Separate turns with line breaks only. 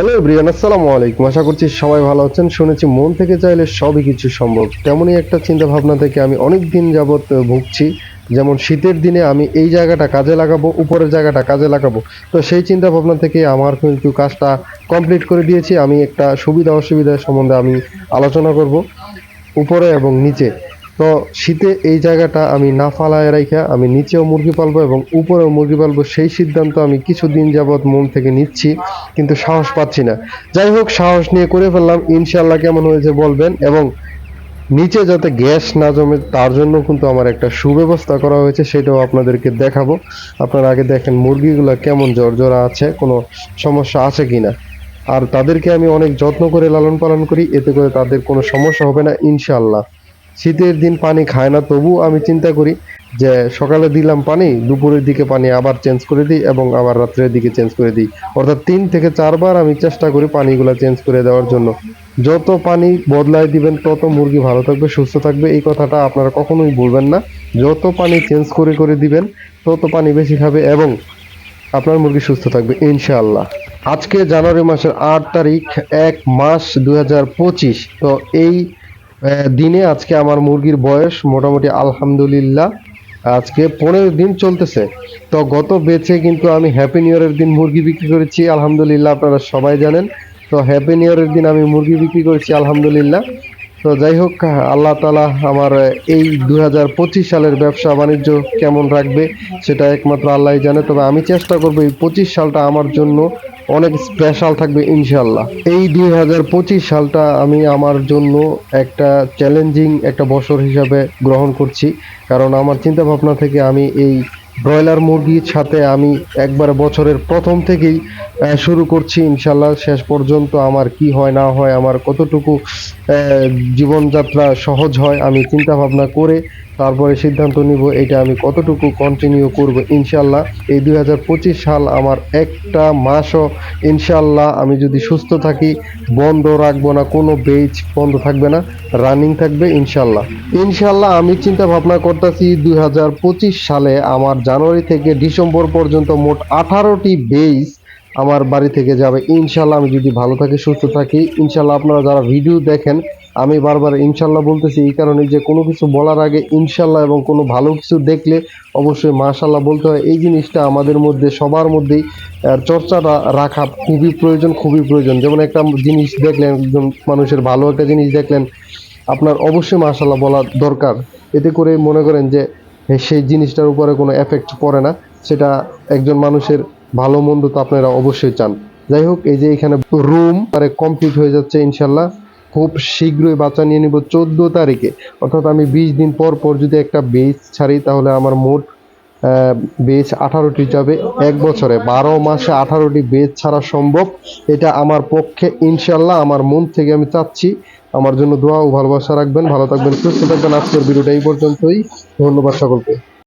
Hello everyone আসসালামু আলাইকুম। আশা করছি সবাই ভালো আছেন। শুনেছি মন থেকে চাইলে সবই কিছু সম্ভব। তেমনই একটা চিন্তা ভাবনা থেকে আমি অনেক দিন যাবৎ ভুগছি। যেমন শীতের দিনে আমি এই জায়গাটা কাজে লাগাবো, উপরের জায়গাটা কাজে লাগাবো। তো সেই চিন্তা ভাবনা থেকে আমার কিন্তু কাজটা কমপ্লিট করে দিয়েছি। আমি একটা সুবিধা অসুবিধা সম্বন্ধে আমি আলোচনা করব। উপরে এবং নিচে। তো শীতে এই জায়গাটা আমি না ফালায় রাইখা, আমি নিচেও মুরগি পালবো এবং উপরেও মুরগি পালবো সেই সিদ্ধান্ত আমি কিছুদিন যাবৎ মন থেকে নিচ্ছি, কিন্তু সাহস পাচ্ছি না। যাই হোক, সাহস নিয়ে করে ফেললাম ইনশাল্লাহ কেমন হয়েছে বলবেন, এবং নিচে যাতে গ্যাস না জমে তার জন্য কিন্তু আমার একটা সুব্যবস্থা করা হয়েছে, সেটাও আপনাদেরকে দেখাবো। আপনারা আগে দেখেন মুরগিগুলো কেমন জর্জরা আছে, কোনো সমস্যা আছে কি না আর তাদেরকে আমি অনেক যত্ন করে লালন পালন করি, এতে করে তাদের কোনো সমস্যা হবে না ইনশাল্লাহ শীতের দিন পানি খায় না তবু আমি চিন্তা করি যে সকালে দিলাম পানি, দুপুরের দিকে পানি আবার চেঞ্জ করে দিই এবং আবার রাত্রের দিকে চেঞ্জ করে দিই। অর্থাৎ তিন থেকে চারবার আমি চেষ্টা করি পানিগুলো চেঞ্জ করে দেওয়ার জন্য। যত পানি বদলায় দিবেন, তত মুরগি ভালো থাকবে, সুস্থ থাকবে। এই কথাটা আপনারা কখনোই বলবেন না। যত পানি চেঞ্জ করে করে দিবেন, তত পানি বেশি খাবে এবং আপনার মুরগি সুস্থ থাকবে, ইনশাআল্লাহ। আজকে জানুয়ারি মাসের আট তারিখ, এক মাস দু হাজার পঁচিশ। তো এই দিনে আজকে আমার মুরগির বয়স মোটামুটি আলহামদুলিল্লাহ, আজকে পনেরো দিন চলতেছে। তো গত বেচে কিন্তু আমি হ্যাপি নিউ ইয়ারের দিন মুরগি বিক্রি করেছি, আলহামদুলিল্লাহ আপনারা সবাই জানেন। তো হ্যাপি নিউ ইয়ারের দিন আমি মুরগি বিক্রি করেছি, আলহামদুলিল্লাহ। তো যাই হোক, আল্লাহ তালা আমার এই দু হাজার পঁচিশ সালের ব্যবসা বাণিজ্য কেমন রাখবে, সেটা একমাত্র আল্লাহ জানে। তবে আমি চেষ্টা করব এই পঁচিশ সালটা আমার জন্য অনেক স্পেশাল থাকবে ইনশাল্লাহ এই দুই হাজার পঁচিশ সালটা আমি আমার জন্য একটা চ্যালেঞ্জিং একটা বছর হিসাবে গ্রহণ করছি। কারণ আমার চিন্তা ভাবনা থেকে আমি এই ব্রয়লার মুরগির সাথে আমি একবার বছরের প্রথম থেকেই শুরু করছি। ইনশাল্লাহ শেষ পর্যন্ত আমার কি হয়, না হয়, আমার কতটুকু জীবনযাত্রা সহজ হয়, আমি চিন্তা ভাবনা করে তারপরে সিদ্ধান্ত নিব এটা আমি কতটুকু কন্টিনিউ করব ইনশাল্লাহ এই দুই হাজার পঁচিশ সাল আমার একটা মাসও ইনশাল্লাহ আমি যদি সুস্থ থাকি, বন্ধ রাখব না, কোনো বেচ বন্ধ থাকবে না রানিং থাকবে ইনশাল্লাহ ইনশাল্লাহ আমি চিন্তা ভাবনা করতেছি দুই হাজার পঁচিশ সালে আমার জানুয়ারি থেকে ডিসেম্বর পর্যন্ত মোট আঠারোটি বেস আমার বাড়ি থেকে যাবে। ইনশাল্লাহ আমি যদি ভালো থাকি, সুস্থ থাকি ইনশাল্লাহ আপনারা যারা ভিডিও দেখেন আমি বারবার ইনশাল্লাহ বলতেছি, এই কারণে যে কোনো কিছু বলার আগে ইনশাল্লাহ এবং কোনো ভালো কিছু দেখলে অবশ্যই মাশাল্লাহ বলতে হয়। এই জিনিসটা আমাদের মধ্যে, সবার মধ্যেই চর্চাটা রাখা খুবই প্রয়োজন খুবই প্রয়োজন। যেমন একটা জিনিস দেখলেন, একজন মানুষের ভালো একটা জিনিস দেখলেন, আপনার অবশ্যই মাশাল্লাহ বলা দরকার। এতে করে মনে করেন যে সেই জিনিসটার উপরে কোনো এফেক্ট পড়ে না। সেটা একজন মানুষের ভালো মন্দ তো আপনারা অবশ্যই চান। যাই হোক, এই যে এখানে রুম আরে কমপ্লিট হয়ে যাচ্ছে ইনশাল্লাহ। খুব শীঘ্রই বাচ্চা নিয়ে নিব চোদ্দ তারিখে। অর্থাৎ আমি বিশ দিন পর পর যদি একটা বেচ ছাড়ি, তাহলে আমার মোট বেচ আঠারোটি যাবে এক বছরে। বারো মাসে আঠারোটি বেচ ছাড়া সম্ভব। এটা আমার পক্ষে ইনশাল্লাহ আমার মন থেকে আমি চাচ্ছি। আমার জন্য দোয়া ও ভালোবাসা রাখবেন, ভালো থাকবেন, সুস্থ থাকবেন। আজকের ভিডিওটা এই পর্যন্তই। ধন্যবাদ সকলকে।